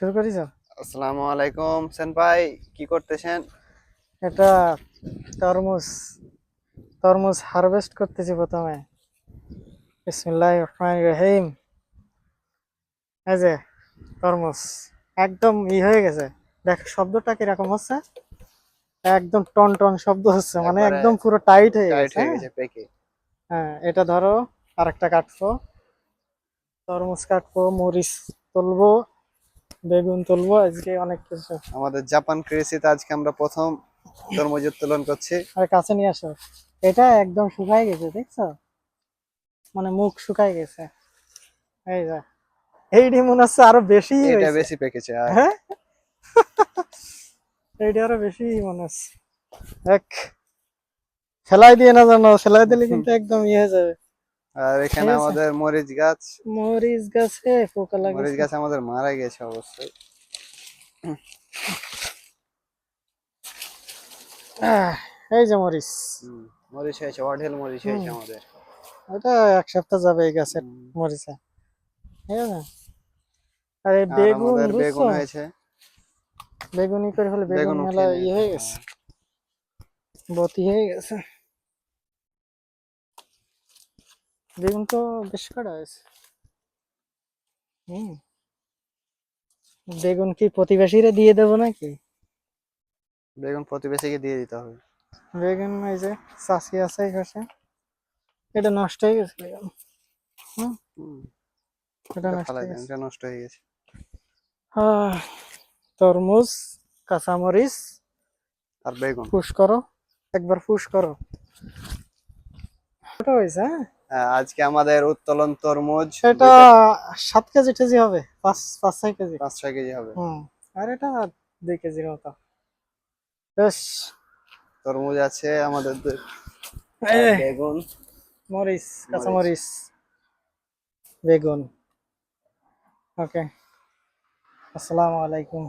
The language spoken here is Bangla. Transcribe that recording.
শুরু করিস আসসালামু আলাইকুম। সেন ভাই কি করতেছেন? এটা তরমুজ তরমুজ হারভেস্ট করতেছি প্রথমে। বিসমিল্লাহ রহমান রহিম। এই যে তরমুজ। একদম ই হয়ে গেছে। দেখ শব্দটা কীরকম হচ্ছে? একদম টন টন শব্দ হচ্ছে মানে একদম পুরো টাইট হয়ে গেছে হ্যাঁ? হ্যাঁ এটা ধরো আরেকটা কাটবো। তরমুজ কাটবো মরিচ তুলবো বেগুন তুলবো আজকে অনেক কিছু। আমাদের জাপান কৃষিতে আজকে আমরা প্রথম তরমুজ উত্তোলন করছি। আর কাছে নিয়ে আসো। এটা একদম শুকাই গেছে দেখছ? মানে মুখ শুকাই গেছে। এই যা। এইটি মনে হচ্ছে আরও বেশি এটা বেশি পেকেছে হ্যাঁ? এইটা আরও বেশি মনে হচ্ছে। এক সেলাই দিয়ে না জানো সেলাই দিলে কিন্তু একদম ইয়ে হয়ে যাবে। আর এখানে আমাদের মরিচ গাছ। মরিচ গাছে পোকা মরিচ গাছ আমাদের মারা গেছে অবশ্যই। এই যে মরিচ। মরিচ হয়েছে অঢেল মরিচ হয়েছে আমাদের। ওটা এক সপ্তাহ যাবে এই গাছের মরিচে। ঠিক আছে? আর এই বেগুন বেগুন হয়েছে। বেগুনি করে হলে বেগুন বেগুন মেলা ইয়ে হয়ে গেছে। বতি হয়ে গেছে। বেগুন তো বেশ কটা হয়েছে। হুম। বেগুন কি প্রতিবেশীরা দিয়ে দেবো নাকি? বেগুন প্রতিবেশীকে দিয়ে দিতে হবে। বেগুন এই যে চাষি আছে পাশে। এটা নষ্ট হয়ে গেছে বেগুন। এটা নষ্ট হয়ে গেছে। নষ্ট হয়ে গেছে। তরমুজ কাঁচামরিচ আর বেগুন। পুশ করো একবার পুশ করো। ছোট হয়েছে হ্যাঁ হ্যাঁ, আজকে আমাদের উত্তোলন তরমুজ এটা সাত কেজি টেজি হবে পাঁচ পাঁচ ছয় কেজি। পাঁচ ছয় কেজি হবে। আর এটা দুই কেজির মতো। বেশ। তরমুজ আছে আমাদের বেগুন। মরিচ কাঁচামরিচ বেগুন। ওকে। আসসালামু আলাইকুম।